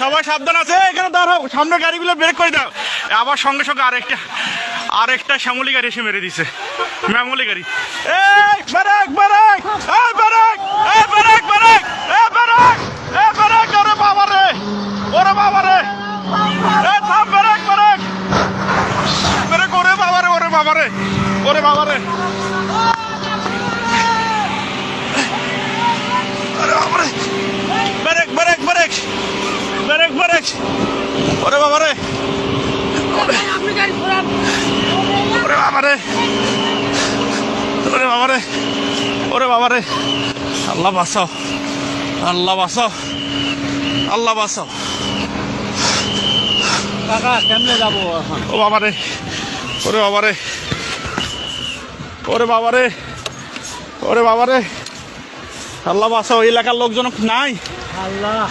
সবাই সাবধান আছে, এখানে দাঁড়াও সামনে গাড়িগুলো ব্রেক করে দাও। আবার সঙ্গে সঙ্গে আরেকটা আরেকটা শ্যামলি গাড়ি এসে মেরে দিছে। ম্যামলি গাড়ি। এই ওরে বাবা রে, ওরে বাবা রে। ওরে বাবা রে, ওরে বাবা রে, ওরে বাবা রে আরে বাবা রে ব্রেক ব্রেক ব্রেক ওরে বাবা রে। ওরে বাবা রে। ওরে বাবা রে। ওরে বাবা রে। আল্লাহ বাঁচাও। আল্লাহ বাঁচাও। আল্লাহ বাঁচাও। কাকা কেমনে যাব এখন? ও বাবা রে। ওরে বাবা রে। ওরে বাবা রে। ওরে বাবা রে। আল্লাহ এই এলাকার লোকজন নাই? আল্লাহ।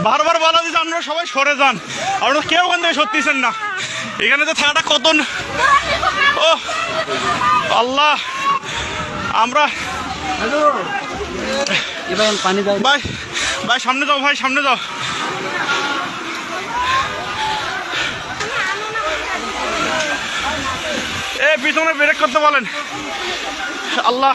বারবার বলা দিচ্ছে আপনারা সবাই সরে যান। আপনারা কেউ ওখান থেকে সত্যিছেন না। এখানে তো থাকাটা কত ও, আল্লাহ। আমরা ভাই ভাই, সামনে যাও, ভাই, সামনে যাও। এ, পিছনে ব্রেক করতে বলেন। আল্লাহ।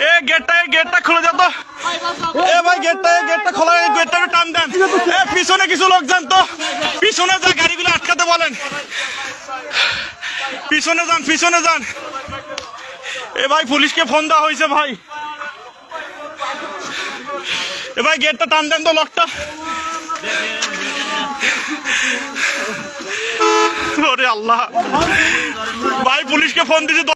এ গেটটা এই গেটটা খুলে যা তো। এ ভাই গেটটা গেটটা খোলা গেটটা টান দেন। এ, পিছনে কিছু লোক যান তো। পিছনে যা গাড়িগুলো আটকাতে বলেন। পিছনে যান পিছনে যান। এ ভাই, পুলিশকে ফোন দেওয়া হয়েছে ভাই। এ ভাই, গেটটা টান দেন তো লকটা আল্লাহ। ভাই, পুলিশকে ফোন দিয়েছে